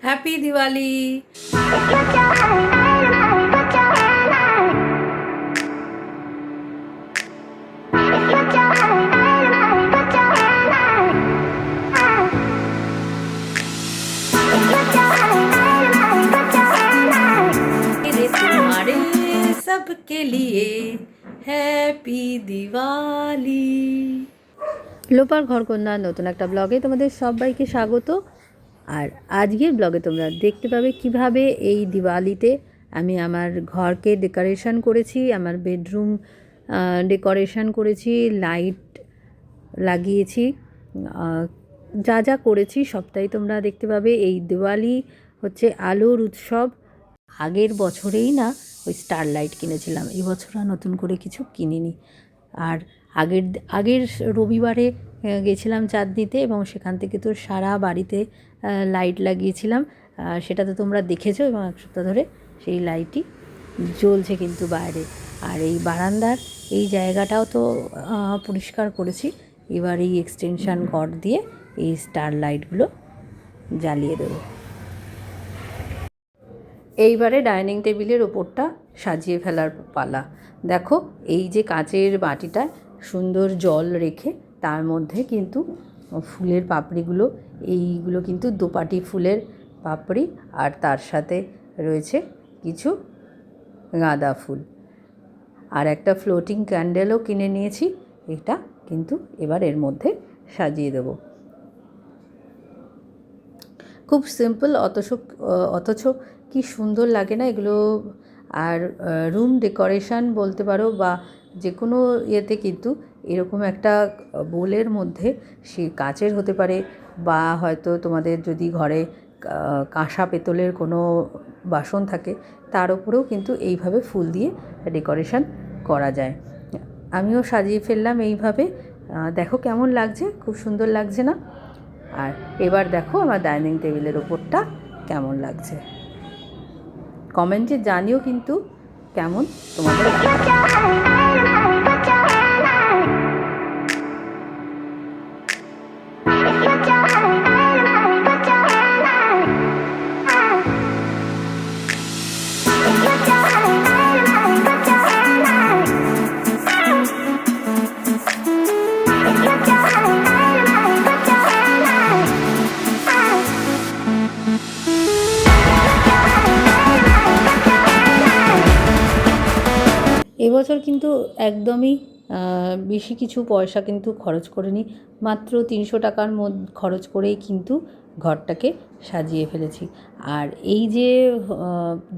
Happy Diwali मेरे तुम्हारे सबके लिए হ্যাপি দিওয়ালি লোপার ঘরকন্যার নতুন একটা ব্লগে তোমাদের সবাইকে স্বাগত আর আজকের ব্লগে তোমরা দেখতে পাবে কীভাবে এই দিওয়ালিতে আমি আমার ঘরকে ডেকোরেশন করেছি, আমার বেডরুম ডেকোরেশন করেছি লাইট লাগিয়েছি যা যা করেছি সবটাই তোমরা দেখতে পাবে। এই দিওয়ালি হচ্ছে আলোর উৎসব। আগের বছরেই না ওই স্টার লাইট কিনেছিলাম, এই বছর আর নতুন করে কিছু কিনিনি। আর আগের আগের রবিবারে গেছিলাম চাঁদনিতে এবং সেখান থেকে তো সারা বাড়িতে লাইট লাগিয়েছিলাম। সেটা তো তোমরা দেখেছ এবং এক সপ্তাহ ধরে সেই লাইটই জ্বলছে কিন্তু বাইরে। আর এই বারান্দার এই জায়গাটাও তো পরিষ্কার করেছি। এবার এই এক্সটেনশন ঘর দিয়ে এই স্টার লাইটগুলো জ্বালিয়ে দেবো। এইবারে ডাইনিং টেবিলের ওপরটা সাজিয়ে ফেলার পালা। দেখো, এই যে কাঁচের বাটিটা সুন্দর জল রেখে তার মধ্যে কিন্তু ফুলের পাপড়িগুলো, এইগুলো কিন্তু দোপাটি ফুলের পাপড়ি আর তার সাথে রয়েছে কিছু গাঁদা ফুল। আর একটা ফ্লোটিং ক্যান্ডেলও কিনে নিয়েছি, এটা কিন্তু এবার এর মধ্যে সাজিয়ে দেবো। খুব সিম্পল অথচ অথচ কি সুন্দর লাগে না এগুলো। আর রুম ডেকোরেশন বলতে পারো বা যে কোনো ইয়েতে কিন্তু এরকম একটা বোলের মধ্যে সে কাচের হতে পারে বা হয়তো তোমাদের যদি ঘরে কাঁসা পেতলের কোনো বাসন থাকে, তার উপরেও কিন্তু এইভাবে ফুল দিয়ে ডেকোরেশন করা যায়। আমিও সাজিয়ে ফেললাম এইভাবে। দেখো কেমন লাগছে, খুব সুন্দর লাগছে না? আর এবার দেখো আমার ডাইনিং টেবিলের ওপরটা কেমন লাগছে। কমেন্টে জানিও কিন্তু কেমন তোমাদের এবছর কিন্তু একদমই বেশি কিছু পয়সা কিন্তু খরচ করিনি। মাত্র তিনশো টাকার মধ্যে খরচ করেই কিন্তু ঘরটাকে সাজিয়ে ফেলেছি। আর এই যে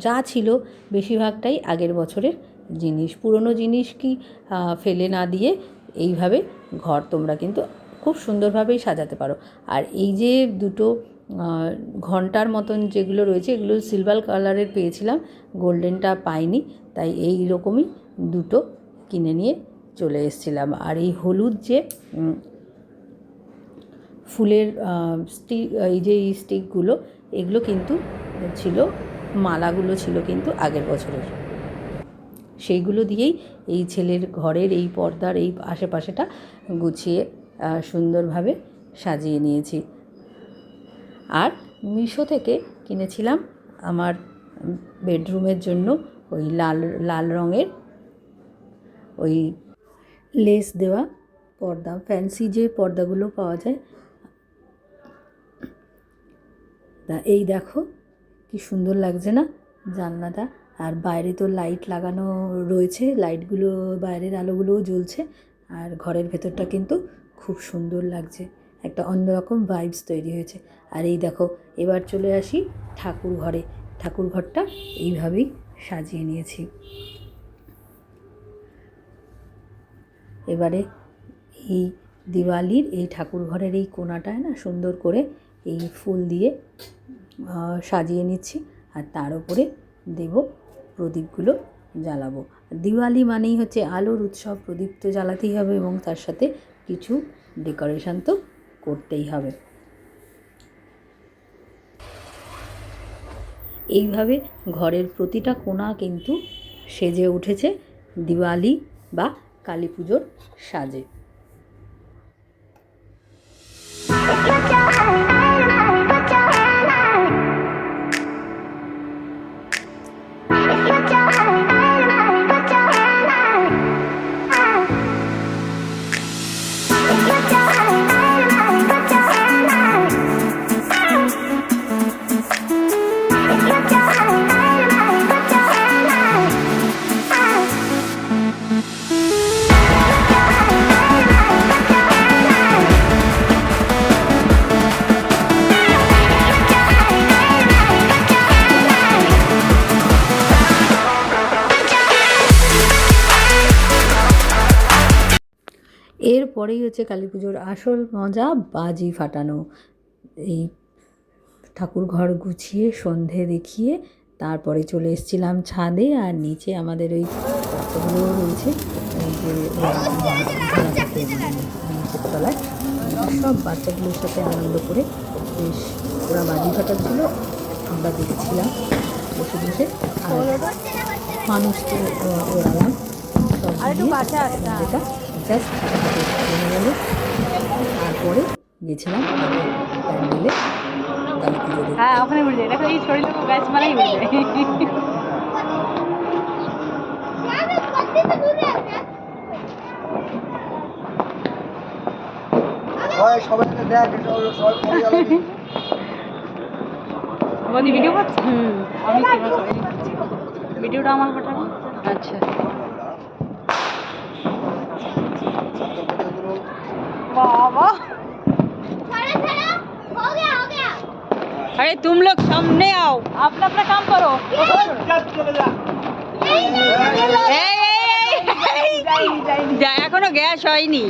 যা ছিল বেশিরভাগটাই আগের বছরের জিনিস। পুরনো জিনিস কি ফেলে না দিয়ে এইভাবে ঘর তোমরা কিন্তু খুব সুন্দরভাবেই সাজাতে পারো। আর এই যে দুটো ঘণ্টার মতন যেগুলো রয়েছে, এগুলো সিলভার কালারের পেয়েছিলাম গোল্ডেনটা পাইনি। তাই এই রকমই দুটো কিনে নিয়ে চলে এসেছিলাম। আর এই হলুদ যে ফুলের স্টিক এই যে এই স্টিকগুলো, এগুলো কিন্তু ছিল, মালাগুলো ছিল কিন্তু আগের বছরের। সেইগুলো দিয়েই এই ছেলের ঘরের এই পর্দার এই আশেপাশেটা গুছিয়ে সুন্দরভাবে সাজিয়ে নিয়েছি। আর মিশো থেকে কিনেছিলাম আমার বেডরুমের জন্য ওই লাল লাল রঙের ওই লেস দেওয়া পর্দা ফ্যান্সি যে পর্দাগুলো পাওয়া যায়। তা এই দেখো, কি সুন্দর লাগছে না? জানলাটা, আর বাইরে তো লাইট লাগানো রয়েছে লাইটগুলো বাইরের আলোগুলোও জ্বলছে, আর ঘরের ভেতরটা কিন্তু খুব সুন্দর লাগছে। একটা অন্যরকম ভাইবস তৈরি হয়েছে। আর এই দেখো, এবার চলে আসি ঠাকুর ঘরে। ঠাকুর ঘরটা এইভাবেই সাজিয়ে নিয়েছি। এবারে এই দিওয়ালির, এই ঠাকুর ঘরের এই কোনাটায় না সুন্দর করে এই ফুল দিয়ে সাজিয়ে নিচ্ছি। আর তার উপরে দেব প্রদীপগুলো জ্বালাবো। দিওয়ালি মানেই হচ্ছে আলোর উৎসব, প্রদীপ তো জ্বালাতেই হবে এবং তার সাথে কিছু ডেকোরেশন তো করতেই হবে। এইভাবে ঘরের প্রতিটা কোণা কিন্তু সেজে উঠেছে দিওয়ালি বা কালী পুজোর সাজে। এরপরেই হচ্ছে কালী পুজোর আসল মজা বাজি ফাটানো। এই ঠাকুর ঘর গুছিয়ে সন্ধে দেখিয়ে তারপরে চলে এসেছিলাম ছাদে আর নিচে আমাদের ওই বাচ্চাগুলো রয়েছে। এই যে তলায় সব বাচ্চাগুলোর সাথে আনন্দ করে বেশ ওরা বাজি ফাটাচ্ছিল। আমরা দেখছিলাম বসে বসে আর মানুষ তো ও- ওড়ালাম সব যেটা জাস্ট গেল তারপরে গেছিলাম প্যান্ডেলে পুজো হ্যাঁ ওখানে দেখো এই শরীর গাছ সবাইকে দেখ সবাই-। বৌদি ভিডিও করছে? হুম। আমি ভিডিওটা আমার পাঠাবো? আচ্ছা। अरे तुम लोग सामने आओ अपना अपना काम करो এই, এই, এই, যা, এখনো গ্যাস হয়নি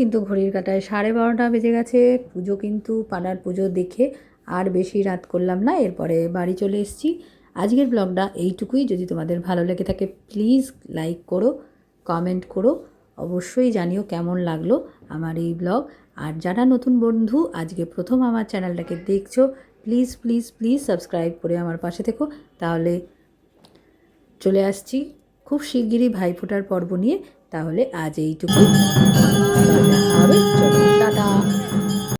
কিন্তু ঘড়ির কাটায় সাড়ে বারোটা বেজে গেছে। পুজো কিন্তু পাড়ার পুজো দেখে আর বেশি রাত করলাম না, এরপরে বাড়ি চলে এসেছি। আজকের ব্লগটা এইটুকুই। যদি তোমাদের ভালো লেগে থাকে, প্লিজ লাইক করো, কমেন্ট করো। অবশ্যই জানিও কেমন লাগল আমার এই ব্লগ। আর যারা নতুন বন্ধু, আজকে প্রথম আমার চ্যানেলটাকে দেখছ, প্লিজ প্লিজ প্লিজ সাবস্ক্রাইব করে আমার পাশে থেকো। তাহলে চলে আসছি। খুব শিগগিরই ভাইফোঁটার পর্ব নিয়ে। তাহলে আজ এইটুকু 大家好这里是大大